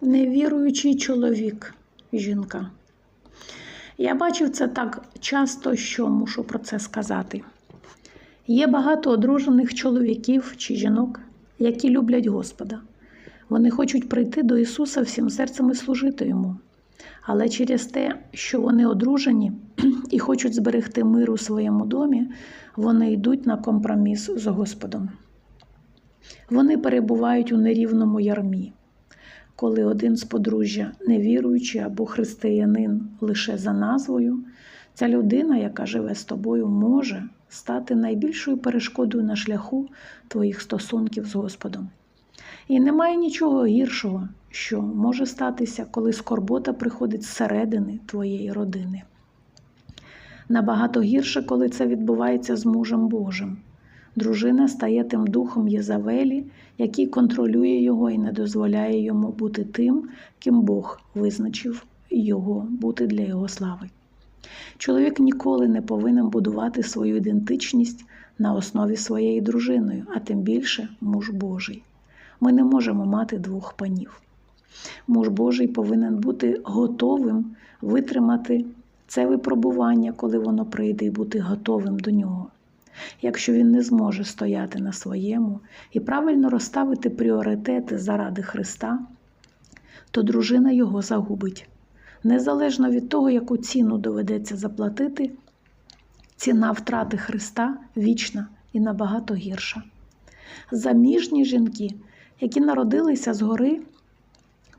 Невіруючий чоловік, жінка. Я бачив це так часто, що мушу про це сказати. Є багато одружених чоловіків чи жінок, які люблять Господа. Вони хочуть прийти до Ісуса всім серцем і служити Йому. Але через те, що вони одружені і хочуть зберегти мир у своєму домі, вони йдуть на компроміс з Господом. Вони перебувають у нерівному ярмі, коли один з подружжя невіруючий або християнин лише за назвою, ця людина, яка живе з тобою, може стати найбільшою перешкодою на шляху твоїх стосунків з Господом. І немає нічого гіршого, що може статися, коли скорбота приходить зсередини твоєї родини. Набагато гірше, коли це відбувається з мужем Божим. Дружина стає тим духом Єзавелі, який контролює його і не дозволяє йому бути тим, ким Бог визначив його бути для його слави. Чоловік ніколи не повинен будувати свою ідентичність на основі своєї дружиною, а тим більше муж Божий. Ми не можемо мати двох панів. Муж Божий повинен бути готовим витримати це випробування, коли воно прийде, і бути готовим до нього. Якщо він не зможе стояти на своєму і правильно розставити пріоритети заради Христа, то дружина його загубить. Незалежно від того, яку ціну доведеться заплатити, ціна втрати Христа вічна і набагато гірша. Заміжні жінки, які народилися згори,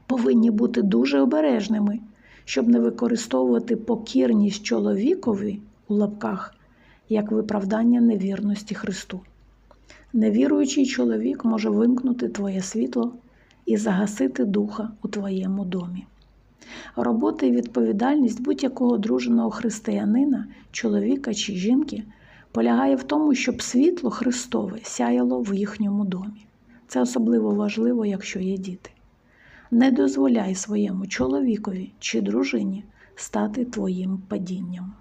повинні бути дуже обережними, щоб не використовувати покірність чоловікові у лапках як виправдання невірності Христу. Невіруючий чоловік може вимкнути твоє світло і загасити духа у твоєму домі. Робота і відповідальність будь-якого одруженого християнина, чоловіка чи жінки полягає в тому, щоб світло Христове сяяло в їхньому домі. Це особливо важливо, якщо є діти. Не дозволяй своєму чоловікові чи дружині стати твоїм падінням.